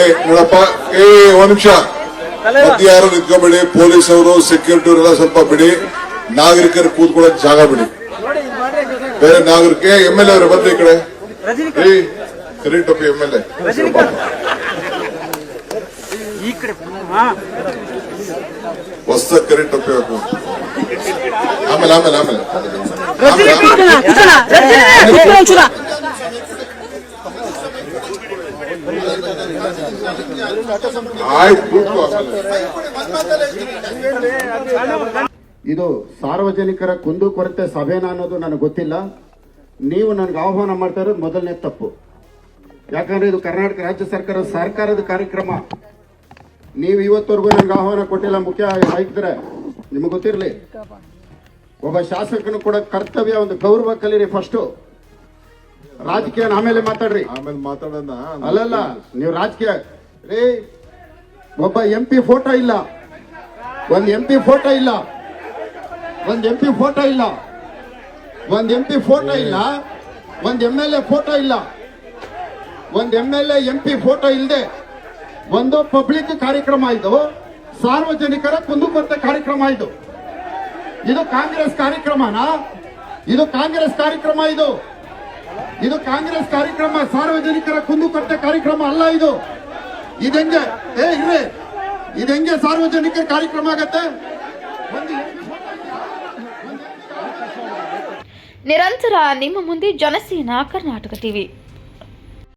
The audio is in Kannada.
ಏ ನೋಡಪ್ಪ ಏ ಒಂದ್ ನಿಮಿಷ. ಮಧ್ಯ ಯಾರು ನಿಂತ್ಕೊಬೇಡಿ ಪೊಲೀಸ್ ಅವರು ಸೆಕ್ಯೂರಿಟಿ ಅವರೆಲ್ಲ ಸ್ವಲ್ಪ ಬಿಡಿ. ನಾಗರಿಕರು ಕೂತ್ಕೊಳ್ಳೋಕೆ ಜಾಗ ಬಿಡಿ. ಬೇರೆ ನಾಗರಿಕ ಎಂ ಎಲ್ ಎ ಅವರು ಬಂದ್ರಿ ಈ ಕಡೆ. ಏ ಕರಿ ಟೊಪ್ಪಿ ಎಂ ಎಲ್ ಎ ಹೊಸ ಕರಿ ಟೊಪ್ಪಿ ಹಾಕು ಆಮೇಲೆ ಆಮೇಲೆ ಆಮೇಲೆ. ಇದು ಸಾರ್ವಜನಿಕರ ಕುಂದು ಕೊರತೆ ಸಭೆನಾ ಅನ್ನೋದು ನನಗೆ ಗೊತ್ತಿಲ್ಲ. ನೀವು ನನಗೆ ಆಹ್ವಾನ ಮಾಡ್ತಾ ಇರೋದು ಮೊದಲನೇ ತಪ್ಪು. ಯಾಕಂದ್ರೆ ಇದು ಕರ್ನಾಟಕ ರಾಜ್ಯ ಸರ್ಕಾರ, ಸರ್ಕಾರದ ಕಾರ್ಯಕ್ರಮ. ನೀವು ಇವತ್ತವರೆಗೂ ನನಗೆ ಆಹ್ವಾನ ಕೊಟ್ಟಿಲ್ಲ ಮುಖ್ಯ ಆಯುಕ್ತರೆ. ನಿಮಗೆ ಗೊತ್ತಿರಲಿ. ಒಬ್ಬ ಶಾಸಕನು ಕೂಡ ಕರ್ತವ್ಯ, ಒಂದು ಗೌರವ ಕಲೀರಿ ಫಸ್ಟು ರಾಜಕೀಯ ಆಮೇಲೆ ಮಾತಾಡ್ರಿ. ಆಮೇಲೆ ಮಾತಾಡೋಣ. ಅಲ್ಲಲ್ಲ ನೀವು ರಾಜಕೀಯ. ರೀ. ಒಬ್ಬ ಎಂ ಪಿ ಫೋಟೋ ಇಲ್ಲ. ಒಂದ್ ಎಂ ಪಿ ಫೋಟೋ ಇಲ್ಲ. ಒಂದ್ ಎಂ ಪಿ ಫೋಟೋ ಇಲ್ಲ. ಒಂದ್ ಎಂ ಪಿ ಫೋಟೋ ಇಲ್ಲ. ಒಂದ್ ಎಂ ಎಲ್ ಎ ಫೋಟೋ ಇಲ್ಲ. ಒಂದ್ M L A M P photo ಇಲ್ಲದೆ ಒಂದು ಪಬ್ಲಿಕ್ ಕಾರ್ಯಕ್ರಮ ಇದು. ಸಾರ್ವಜನಿಕರ ಕುಂದುಕೊರತೆ ಕಾರ್ಯಕ್ರಮ ಇದು. ಇದು ಕಾಂಗ್ರೆಸ್ ಕಾರ್ಯಕ್ರಮನಾ? ಇದು ಕಾಂಗ್ರೆಸ್ ಕಾರ್ಯಕ್ರಮ ಇದು. ಇದು ಕಾಂಗ್ರೆಸ್ ಕಾರ್ಯಕ್ರಮ, ಸಾರ್ವಜನಿಕರ ಕುಂದುಕೊರತೆ ಕಾರ್ಯಕ್ರಮ ಅಲ್ಲ ಇದು. ಇದೆಂಗೆ, ಏ, ಇರ್ರಿ. ಇದೆಂಗೆ ಸಾರ್ವಜನಿಕರ ಕಾರ್ಯಕ್ರಮ ಆಗತ್ತೆ? ನಿರಂತರ ನಿಮ್ಮ ಮುಂದೆ ಜನಸೇನಾ ಕರ್ನಾಟಕ ಟಿವಿ.